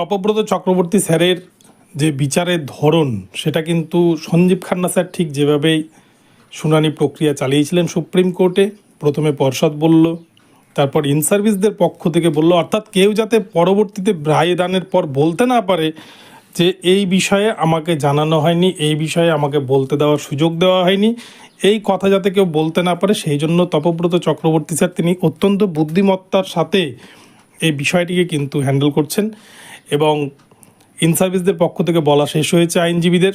তপব্রত চক্রবর্তী স্যারের যে বিচারের ধরন, সেটা কিন্তু সঞ্জীব খান্না স্যার ঠিক যেভাবেই শুনানি প্রক্রিয়া চালিয়েছিলেন সুপ্রিম কোর্টে, প্রথমে পর্ষদ বলল, তারপর ইন সার্ভিসদের পক্ষ থেকে বলল, অর্থাৎ কেউ যাতে পরবর্তীতে রায় দানের পর বলতে না পারে যে এই বিষয়ে আমাকে জানানো হয়নি, এই বিষয়ে আমাকে বলতে দেওয়ার সুযোগ দেওয়া হয়নি, এই কথা যাতে কেউ বলতে না পারে, সেই জন্য তপব্রত চক্রবর্তী স্যার তিনি অত্যন্ত বুদ্ধিমত্তার সাথে এই বিষয়টিকে কিন্তু হ্যান্ডেল করছেন। এবং ইন সার্ভিসদের পক্ষ থেকে বলা শেষ হয়েছে আইনজীবীদের।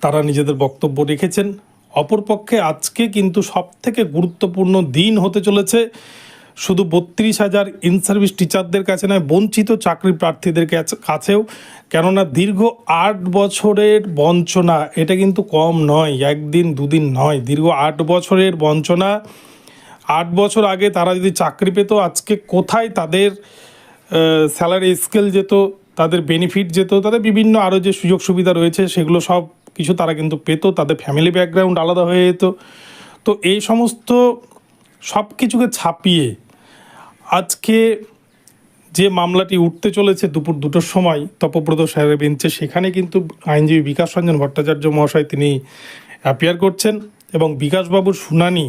তারা নিজেদের বক্তব্য রেখেছেন। অপরপক্ষে আজকে কিন্তু সব থেকে গুরুত্বপূর্ণ দিন হতে চলেছে। শুধু বত্রিশ হাজার ইন সার্ভিস টিচারদের কাছে নয়, বঞ্চিত চাকরি প্রার্থীদের কাছে- কাছেও। কেননা দীর্ঘ আট বছরের বঞ্চনা, এটা কিন্তু কম নয়, একদিন দুদিন নয়। দীর্ঘ আট বছরের বঞ্চনা। আট বছর আগে তারা যদি চাকরি পেত, আজকে কোথায় তাদের স্যালারি স্কেল যেত, তাদের বেনিফিট যেত, তাদের বিভিন্ন আরও যে সুযোগ সুবিধা রয়েছে, সেগুলো সব কিছু তারা কিন্তু পেত, তাদের ফ্যামিলি ব্যাকগ্রাউন্ড আলাদা হয়ে যেত। তো এই সমস্ত সব কিছুকে ছাপিয়ে আজকে যে মামলাটি উঠতে চলেছে দুপুর দুটোর সময় তপব্রত সাহেবের বেঞ্চে, সেখানে কিন্তু আইনজীবী বিকাশ রঞ্জন ভট্টাচার্য মহাশয় তিনি অ্যাপিয়ার করছেন এবং বিকাশবাবুর শুনানি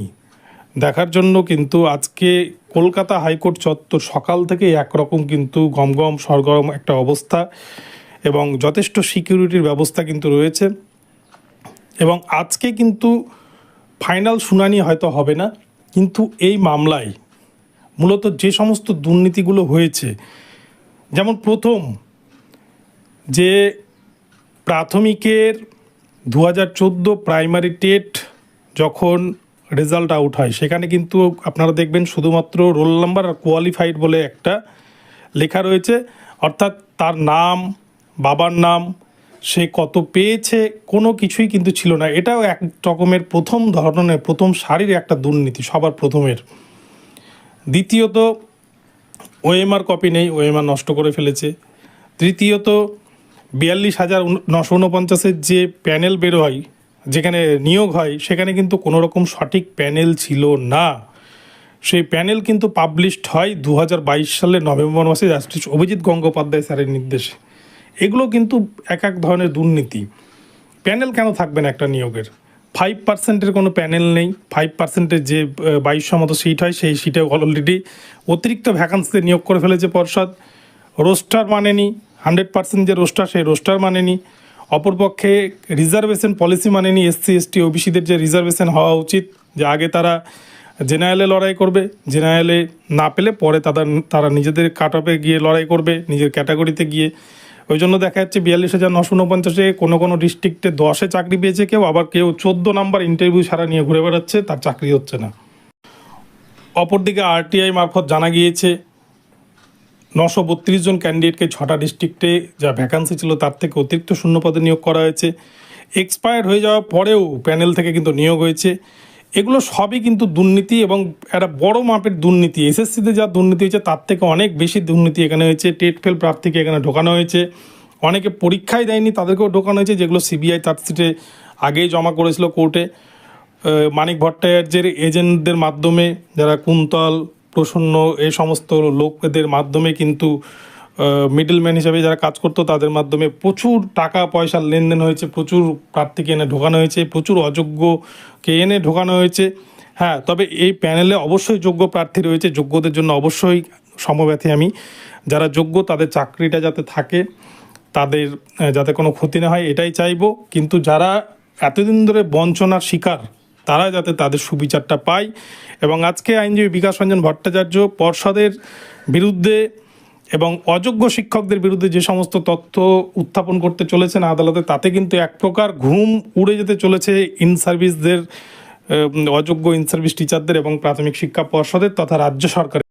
দেখার জন্য কিন্তু আজকে কলকাতা হাইকোর্ট চত্বর সকাল থেকে একরকম কিন্তু গমগম, সরগরম একটা অবস্থা এবং যথেষ্ট সিকিউরিটির ব্যবস্থা কিন্তু রয়েছে। এবং আজকে কিন্তু ফাইনাল শুনানি হয়তো হবে না, কিন্তু এই মামলায় মূলত যে সমস্ত দুর্নীতিগুলো হয়েছে, যেমন প্রথম যে প্রাথমিকের দু হাজার চোদ্দ প্রাইমারি টেট যখন রেজাল্ট আউট হয়। সেখানে কিন্তু আপনারা দেখবেন শুধুমাত্র রোল নাম্বার আর কোয়ালিফাইড বলে একটা লেখা রয়েছে। অর্থাৎ তার নাম, বাবার নাম, সে কত পেয়েছে, কোনো কিছুই কিন্তু ছিল না। এটাও এক রকমের প্রথম ধরনের, প্রথম সারির একটা দুর্নীতি, সবার প্রথমের। দ্বিতীয়ত ওএমআর কপি নেই ওএমআর নষ্ট করে ফেলেছে। তৃতীয়ত, বিয়াল্লিশ হাজার নশো উনপঞ্চাশের যে প্যানেল বেরোয় যেখানে নিয়োগ হয়, সেখানে কিন্তু কোনো রকম সঠিক প্যানেল ছিল না। সেই প্যানেল কিন্তু পাবলিশড হয় দু সালের নভেম্বর মাসে জাস্টিস অভিজিৎ গঙ্গোপাধ্যায় স্যারের নির্দেশে। এগুলো কিন্তু এক এক ধরনের দুর্নীতি। প্যানেল কেন থাকবে না একটা নিয়োগের? ফাইভ পার্সেন্টের কোনো প্যানেল নেই। ফাইভ পার্সেন্টের যে বাইশশো মতো সিট হয়, সেই সিটে অলরেডি অতিরিক্ত ভ্যাকান্সিতে নিয়োগ করে ফেলেছে পর্ষদ। রোস্টার মানেনি। হান্ড্রেড পার্সেন্ট যে রোস্টার, সেই রোস্টার মানেনি। অপরপক্ষে রিজার্ভেশন পলিসি মানেনি এসসি, এসটি, ওবিসিদের যে রিজার্ভেশন হওয়া উচিত, যে আগে তারা জেনারেলে লড়াই করবে, জেনারেলে না পেলে পরে তাদের তারা নিজেদের কাট অফে গিয়ে লড়াই করবে, নিজের ক্যাটাগরিতে গিয়ে। ওই জন্য দেখা যাচ্ছে বিয়াল্লিশ হাজার নশো উনপঞ্চাশে কোনো কোনো ডিস্ট্রিক্টে দশে চাকরি পেয়েছে কেউ, আবার কেউ চোদ্দ নাম্বার ইন্টারভিউ ছাড়া নিয়ে ঘুরে বেড়াচ্ছে, তার চাকরি হচ্ছে না। অপরদিকে আরটিআই মারফত জানা গিয়েছে নশো বত্রিশ জন ক্যান্ডিডেটকে ছটা ডিস্ট্রিক্টে যা ভ্যাকান্সি ছিল তার থেকে অতিরিক্ত শূন্য পদে নিয়োগ করা হয়েছে। এক্সপায়ার হয়ে যাওয়ার পরেও প্যানেল থেকে কিন্তু নিয়োগ হয়েছে। এগুলো সবই কিন্তু দুর্নীতি এবং একটা বড় মাপের দুর্নীতি। এসএসসিতে যা দুর্নীতি হয়েছে, তার থেকে অনেক বেশি দুর্নীতি এখানে হয়েছে। টেট ফেল প্রার্থীকে এখানে ঢোকানো হয়েছে। অনেকে পরীক্ষায় দেয়নি, তাদেরকেও ঢোকানো হয়েছে, যেগুলো সিবিআই চার্জশিটে আগেই জমা করেছিল কোর্টে। মানিক ভট্টাচার্যের এজেন্টদের মাধ্যমে যারা কুন্তল প্রসন্ন এই সমস্ত লোকদের মাধ্যমে কিন্তু মিডলম্যান হিসাবে যারা কাজ করতো, তাদের মাধ্যমে প্রচুর টাকা পয়সার লেনদেন হয়েছে, প্রচুর প্রার্থীকে এনে ঢোকানো হয়েছে, প্রচুর অযোগ্যকে এনে ঢোকানো হয়েছে। হ্যাঁ তবে এই প্যানেলে অবশ্যই যোগ্য প্রার্থী রয়েছে, যোগ্যদের জন্য অবশ্যই সমব্যথী আমি। যারা যোগ্য, তাদের চাকরিটা যাতে থাকে, তাদের যাতে কোনো ক্ষতি না হয়, এটাই চাইব। কিন্তু যারা এতদিন ধরে বঞ্চনার শিকার তারা যাতে তাদের সুবিচারটা পায়। এবং আজকে আইনজীবী বিকাশ রঞ্জন ভট্টাচার্য পর্ষদের বিরুদ্ধে এবং অযোগ্য শিক্ষকদের বিরুদ্ধে যে সমস্ত তথ্য উত্থাপন করতে চলেছেন আদালতে, তাতে কিন্তু এক প্রকার ঘুম উড়ে যেতে চলেছে ইন সার্ভিসদের অযোগ্য ইন সার্ভিস টিচারদের এবং প্রাথমিক শিক্ষা পর্ষদের তথা রাজ্য সরকারের।